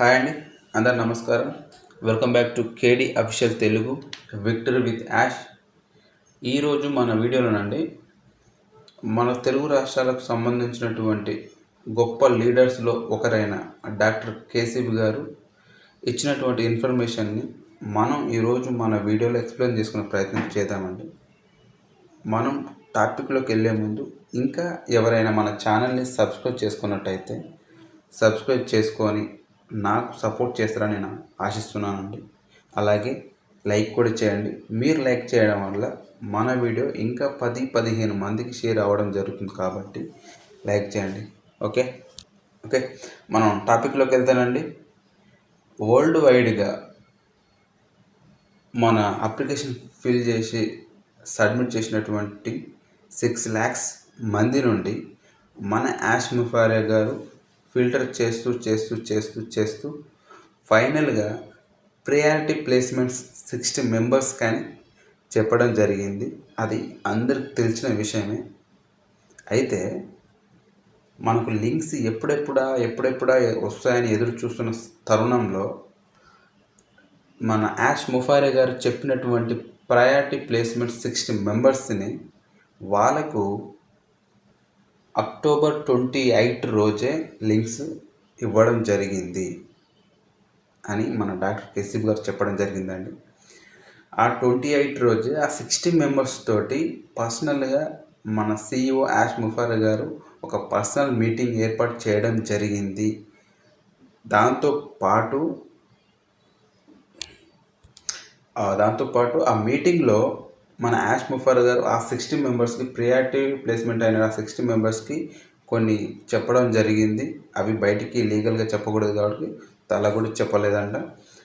Hi అండి అందరు నమస్కారం. Welcome back to KD official Telugu victor with Yash. ఈరోజు మన వీడియోలోనండి మన తెలుగు రాష్ట్రాలకు సంబంధించినటువంటి గొప్ప లీడర్స్లో ఒకరైన డాక్టర్ కేసీబీ గారు ఇచ్చినటువంటి ఇన్ఫర్మేషన్ని మనం ఈరోజు మన వీడియోలో ఎక్స్ప్లెయిన్ చేసుకునే ప్రయత్నం చేద్దామండి. మనం టాపిక్లోకి వెళ్ళే ముందు ఇంకా ఎవరైనా మన ఛానల్ని సబ్స్క్రైబ్ చేసుకున్నట్టయితే సబ్స్క్రైబ్ చేసుకొని నాకు సపోర్ట్ చేస్తారని నేను ఆశిస్తున్నానండి. అలాగే లైక్ కూడా చేయండి. మీరు లైక్ చేయడం వల్ల మన వీడియో ఇంకా పది పదిహేను మందికి షేర్ అవ్వడం జరుగుతుంది కాబట్టి లైక్ చేయండి. ఓకే ఓకే మనం టాపిక్లోకి వెళ్తానండి. వరల్డ్ వైడ్గా మన అప్లికేషన్ ఫిల్ చేసి సబ్మిట్ చేసినటువంటి సిక్స్ ల్యాక్స్ మంది నుండి మన యాష్ ముఫారే గారు ఫిల్టర్ చేస్తూ చేస్తూ చేస్తూ చేస్తూ ఫైనల్గా ప్రియారిటీ ప్లేస్మెంట్స్ సిక్స్టీ మెంబర్స్ కానీ చెప్పడం జరిగింది. అది అందరికి తెలిసిన విషయమే. అయితే మనకు లింక్స్ ఎప్పుడెప్పుడా ఎప్పుడెప్పుడా వస్తాయని ఎదురు చూస్తున్న తరుణంలో మన యాష్ ముఫారే గారు చెప్పినటువంటి ప్రయారిటీ ప్లేస్మెంట్ సిక్స్టీ మెంబర్స్ని వాళ్ళకు అక్టోబర్ ట్వంటీ ఎయిట్ రోజే లింక్స్ ఇవ్వడం జరిగింది అని మన డాక్టర్ కేసీబ్ గారు చెప్పడం జరిగిందండి. ఆ ట్వంటీ ఎయిట్ రోజే ఆ సిక్స్టీ మెంబర్స్ తోటి పర్సనల్గా మన సీఈఓ యాష్ ముఫార్ గారు ఒక పర్సనల్ మీటింగ్ ఏర్పాటు చేయడం జరిగింది. దాంతో పాటు దాంతోపాటు ఆ మీటింగ్లో మన యాష్ ముఫర్ గారు ఆ సిక్స్టీ మెంబర్స్కి ప్రియారిటీ ప్లేస్మెంట్ అయిన ఆ సిక్స్టీ మెంబర్స్కి కొన్ని చెప్పడం జరిగింది. అవి బయటికి లీగల్గా చెప్పకూడదు కాబట్టి అలా కూడా చెప్పలేదంట.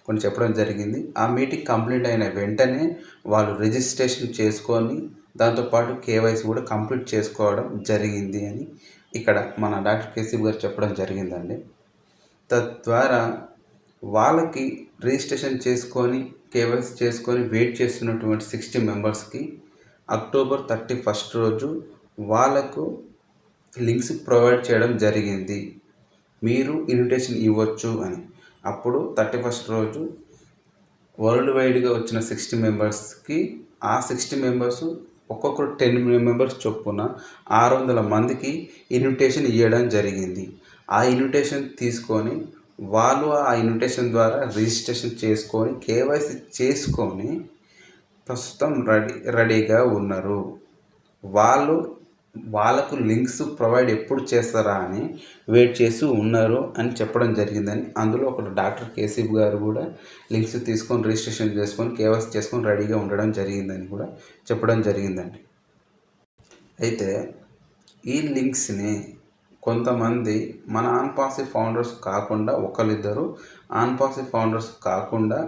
కొన్ని చెప్పడం జరిగింది. ఆ మీటింగ్ కంప్లీట్ అయిన వెంటనే వాళ్ళు రిజిస్ట్రేషన్ చేసుకొని దాంతోపాటు కేవైసీ కూడా కంప్లీట్ చేసుకోవడం జరిగింది అని ఇక్కడ మన డాక్టర్ కేసీబ్ గారు చెప్పడం జరిగిందండి. తద్వారా వాళ్ళకి రిజిస్ట్రేషన్ చేసుకొని కేవైసీ చేసుకొని వెయిట్ చేస్తున్నటువంటి సిక్స్టీ మెంబర్స్కి అక్టోబర్ థర్టీ ఫస్ట్ రోజు వాళ్ళకు లింక్స్ ప్రొవైడ్ చేయడం జరిగింది. మీరు ఇన్విటేషన్ ఇవ్వచ్చు అని. అప్పుడు థర్టీ ఫస్ట్ రోజు వరల్డ్ వైడ్గా వచ్చిన సిక్స్టీ మెంబర్స్కి ఆ సిక్స్టీ మెంబర్స్ ఒక్కొక్కరు టెన్ మెంబర్స్ చొప్పున ఆరు వందల మందికి ఇన్విటేషన్ ఇవ్వడం జరిగింది. ఆ ఇన్విటేషన్ తీసుకొని వాళ్ళు ఆ ఇన్విటేషన్ ద్వారా రిజిస్ట్రేషన్ చేసుకొని కేవైసీ చేసుకొని ప్రస్తుతం రెడీ రెడీగా ఉన్నారు. వాళ్ళు వాళ్ళకు లింక్స్ ప్రొవైడ్ ఎప్పుడు చేస్తారా అని వెయిట్ చేస్తూ ఉన్నారు అని చెప్పడం జరిగిందని అందులో ఒక డాక్టర్ కేసీబీ గారు కూడా లింక్స్ తీసుకొని రిజిస్ట్రేషన్ చేసుకొని కేవైసీ చేసుకొని రెడీగా ఉండడం జరిగిందని కూడా చెప్పడం జరిగిందండి. అయితే ఈ లింక్స్ని కొంతమంది మన ఆన్పాసి ఫౌండర్స్ కాకుండా ఒకరిద్దరు ఆన్పాసి ఫౌండర్స్ కాకుండా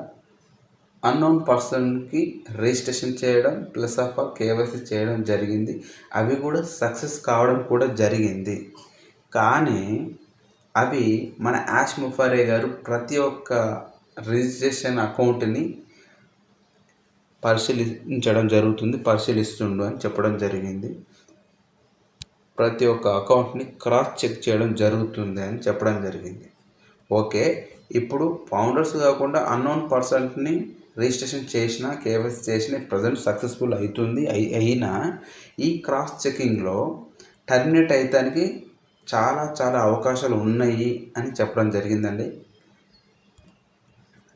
అన్నోన్ పర్సన్కి రిజిస్ట్రేషన్ చేయడం ప్లస్ ఆఫ్ ఆల్ కేవైసీ చేయడం జరిగింది. అవి కూడా సక్సెస్ కావడం కూడా జరిగింది. కానీ అవి మన యాష్ ముఫారే గారు ప్రతి ఒక్క రిజిస్ట్రేషన్ అకౌంట్ని పరిశీలించడం జరుగుతుంది పరిశీలిస్తుండు అని చెప్పడం జరిగింది. ప్రతి ఒక్క అకౌంట్ని క్రాస్ చెక్ చేయడం జరుగుతుంది అని చెప్పడం జరిగింది. ఓకే ఇప్పుడు ఫౌండర్స్ కాకుండా అన్నోన్ పర్సన్స్ని రిజిస్ట్రేషన్ చేసిన కేవైసీ చేసిన ప్రజెంట్ సక్సెస్ఫుల్ అవుతుంది అయినా ఈ క్రాస్ చెకింగ్లో టర్మినేట్ అయ్యడానికి చాలా చాలా అవకాశాలు ఉన్నాయి అని చెప్పడం జరిగిందండి.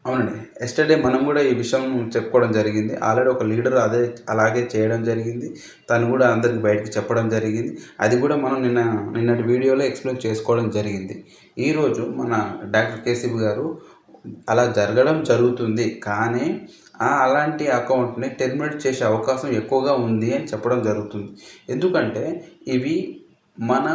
అవునండి. ఎస్టర్డే మనం కూడా ఈ విషయం చెప్పుకోవడం జరిగింది. ఆల్రెడీ ఒక లీడర్ అదే అలాగే చేయడం జరిగింది. తను కూడా అందరికి బయటకు చెప్పడం జరిగింది. అది కూడా మనం నిన్న నిన్నటి వీడియోలో ఎక్స్ప్లెయిన్ చేసుకోవడం జరిగింది. ఈరోజు మన డాక్టర్ కేసీబీ గారు అలా జరగడం జరుగుతుంది. కానీ ఆ అలాంటి అకౌంట్ని టెర్మినేట్ చేసే అవకాశం ఎక్కువగా ఉంది అని చెప్పడం జరుగుతుంది. ఎందుకంటే ఇవి మన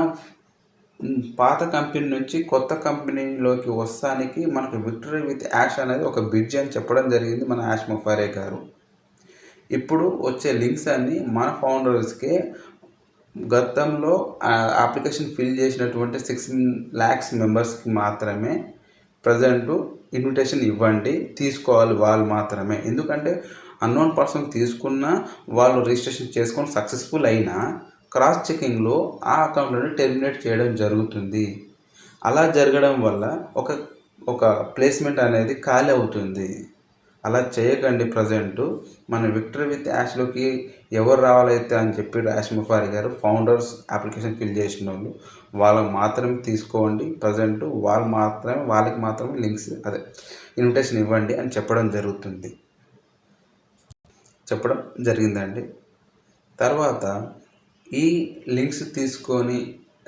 పాత కంపెనీ నుంచి కొత్త కంపెనీలోకి వస్తానికి మనకు విక్టరీ విత్ యాష్ అనేది ఒక బ్రిడ్జ్ అని చెప్పడం జరిగింది మన యాష్ మొఫారే గారు. ఇప్పుడు వచ్చే లింక్స్ అన్నీ మన ఫౌండర్స్కే గతంలో అప్లికేషన్ ఫిల్ చేసినటువంటి సిక్స్ ల్యాక్స్ మెంబర్స్కి మాత్రమే ప్రజెంట్ ఇన్విటేషన్ ఇవ్వండి తీసుకోవాలి వాళ్ళు మాత్రమే. ఎందుకంటే అన్నోన్ పర్సన్ తీసుకున్న వాళ్ళు రిజిస్ట్రేషన్ చేసుకొని సక్సెస్ఫుల్ అయినా క్రాస్ చెకింగ్లో ఆ అకౌంట్లను టెర్మినేట్ చేయడం జరుగుతుంది. అలా జరగడం వల్ల ఒక ఒక ప్లేస్మెంట్ అనేది ఖాళీ అవుతుంది. అలా చేయకండి ప్రజెంట్. మన విక్టర్ విత్ యాష్లోకి ఎవరు రావాలైతే అని చెప్పి యాష్ ముఫారి గారు ఫౌండర్స్ అప్లికేషన్ ఫిల్ చేసిన వాళ్ళు వాళ్ళకి మాత్రమే తీసుకోండి. ప్రజెంట్ వాళ్ళు మాత్రమే వాళ్ళకి మాత్రమే లింక్స్ అదే ఇన్విటేషన్ ఇవ్వండి అని చెప్పడం జరుగుతుంది. చెప్పడం జరిగిందండి. తర్వాత ఈ లింక్స్ తీసుకొని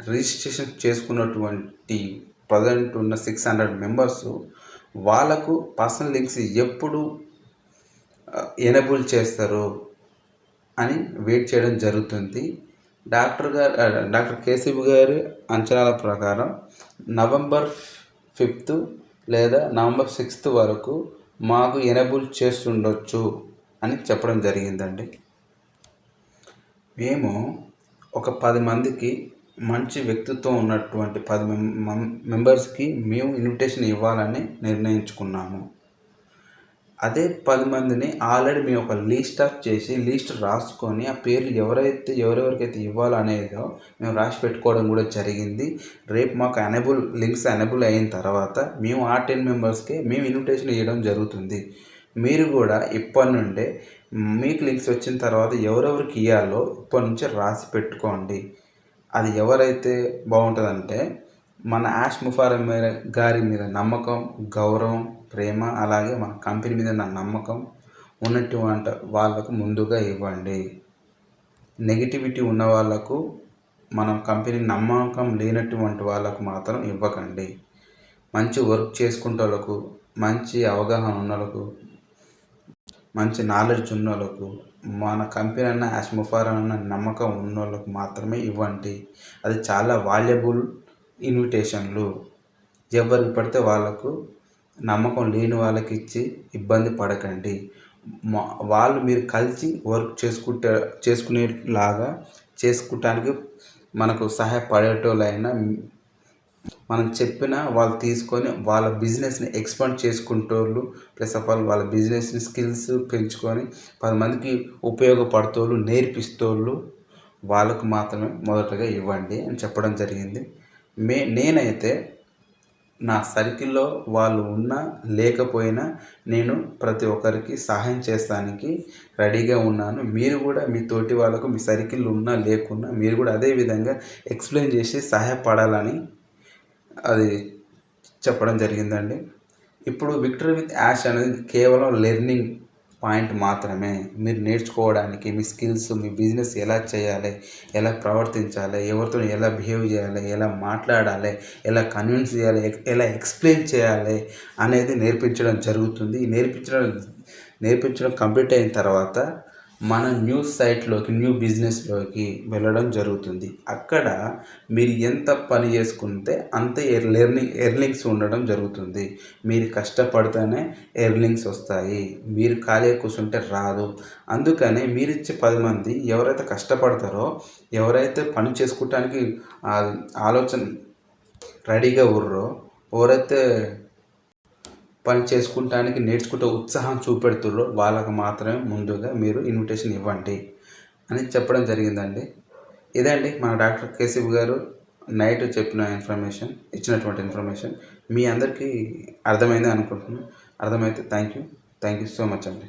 రిజిస్ట్రేషన్ చేసుకున్నటువంటి ప్రజెంట్ ఉన్న సిక్స్ హండ్రెడ్ మెంబర్స్ వాళ్ళకు పర్సనల్ లింక్స్ ఎప్పుడు ఎనబుల్ చేస్తారు అని వెయిట్ చేయడం జరుగుతుంది. డాక్టర్ గారు డాక్టర్ కేసీబీ గారి అంచనాల ప్రకారం నవంబర్ ఫిఫ్త్ లేదా నవంబర్ సిక్స్త్ వరకు మాకు ఎనబుల్ చేస్తుండొచ్చు అని చెప్పడం జరిగిందండి. మేము ఒక పది మందికి మంచి వ్యక్తిత్వం ఉన్నటువంటి పది మెంబర్స్కి మేము ఇన్విటేషన్ ఇవ్వాలని నిర్ణయించుకున్నాము. అదే పది మందిని ఆల్రెడీ మేము ఒక లీస్ట్ ఆఫ్ చేసి లీస్ట్ రాసుకొని ఆ పేర్లు ఎవరైతే ఎవరెవరికైతే ఇవ్వాలనేదో మేము రాసి పెట్టుకోవడం కూడా జరిగింది. రేపు మాకు అనేబుల్ లింక్స్ అనేబుల్ అయిన తర్వాత మేము ఆ టెన్ మెంబర్స్కి మేము ఇన్విటేషన్ ఇవ్వడం జరుగుతుంది. మీరు కూడా ఇప్పటి నుండే మీకు లింక్స్ వచ్చిన తర్వాత ఎవరెవరికి ఇవ్వాలో ఇప్పటి నుంచి రాసి పెట్టుకోండి. అది ఎవరైతే బాగుంటుందంటే మన యాష్ ముఫార్ గారి మీద నమ్మకం గౌరవం ప్రేమ అలాగే మన కంపెనీ మీద నా నమ్మకం ఉన్నటువంటి వాళ్ళకు ముందుగా ఇవ్వండి. నెగిటివిటీ ఉన్న వాళ్ళకు మనం కంపెనీ నమ్మకం లేనటువంటి వాళ్ళకు మాత్రం ఇవ్వకండి. మంచి వర్క్ చేసుకుంటే వాళ్ళకు మంచి అవగాహన ఉన్న మంచి నాలెడ్జ్ ఉన్న వాళ్ళకు మన కంపెనీ అన్న యాష్ అన్న నమ్మకం ఉన్న వాళ్ళకు మాత్రమే ఇవ్వండి. అది చాలా వాల్యబుల్ ఇన్విటేషన్లు ఎవరికి పడితే వాళ్ళకు నమ్మకం లేని వాళ్ళకి ఇచ్చి ఇబ్బంది పడకండి. వాళ్ళు మీరు కలిసి వర్క్ చేసుకుంటే చేసుకునేలాగా చేసుకోవటానికి మనకు సహాయపడేటోళ్ళైనా మనం చెప్పిన వాళ్ళు తీసుకొని వాళ్ళ బిజినెస్ని ఎక్స్పాండ్ చేసుకుంటోళ్ళు ప్లస్ ఆఫ్ ఆల్ వాళ్ళ బిజినెస్ని స్కిల్స్ పెంచుకొని పది మందికి ఉపయోగపడుతోళ్ళు నేర్పిస్తోళ్ళు వాళ్ళకు మాత్రమే మొదటగా ఇవ్వండి అని చెప్పడం జరిగింది. మే నేనైతే నా సర్కిల్లో వాళ్ళు ఉన్నా లేకపోయినా నేను ప్రతి ఒక్కరికి సహాయం చేస్తానికి రెడీగా ఉన్నాను. మీరు కూడా మీ తోటి వాళ్ళకు మీ సర్కిల్ ఉన్నా లేకున్నా మీరు కూడా అదే విధంగా ఎక్స్ప్లెయిన్ చేసి సహాయపడాలని అది చెప్పడం జరిగిందండి. ఇప్పుడు విక్టరీ విత్ యాష్ అనేది కేవలం లెర్నింగ్ పాయింట్ మాత్రమే. మీరు నేర్చుకోవడానికి మీ స్కిల్స్ మీ బిజినెస్ ఎలా చేయాలి ఎలా ప్రవర్తించాలి ఎవరితో ఎలా బిహేవ్ చేయాలి ఎలా మాట్లాడాలి ఎలా కన్విన్స్ చేయాలి ఎలా ఎక్స్ప్లెయిన్ చేయాలి అనేది నేర్పించడం జరుగుతుంది. నేర్పించడం నేర్పించడం కంప్లీట్ అయిన తర్వాత మన న్యూస్ సైట్లోకి న్యూ బిజినెస్లోకి వెళ్ళడం జరుగుతుంది. అక్కడ మీరు ఎంత పని చేసుకుంటే అంత లెర్నింగ్ ఎర్నింగ్స్ ఉండడం జరుగుతుంది. మీరు కష్టపడితేనే ఎర్నింగ్స్ వస్తాయి. మీరు ఖాళీ కూర్చుంటే రాదు. అందుకని మీరు ఇచ్చే పది మంది ఎవరైతే కష్టపడతారో ఎవరైతే పని చేసుకోవటానికి ఆలోచన రెడీగా ఉర్రో ఎవరైతే పని చేసుకుంటానికి నేర్చుకుంటే ఉత్సాహం చూపెడుతుర్రో వాళ్ళకు మాత్రమే ముందుగా మీరు ఇన్విటేషన్ ఇవ్వండి అని చెప్పడం జరిగిందండి. ఇదండి మన డాక్టర్ కేసీబ్ గారు నైట్ చెప్పిన ఇన్ఫర్మేషన్ ఇచ్చినటువంటి ఇన్ఫర్మేషన్ మీ అందరికీ అర్థమైంది అనుకుంటున్నాను. అర్థమైతే thank you thank you so much అండి.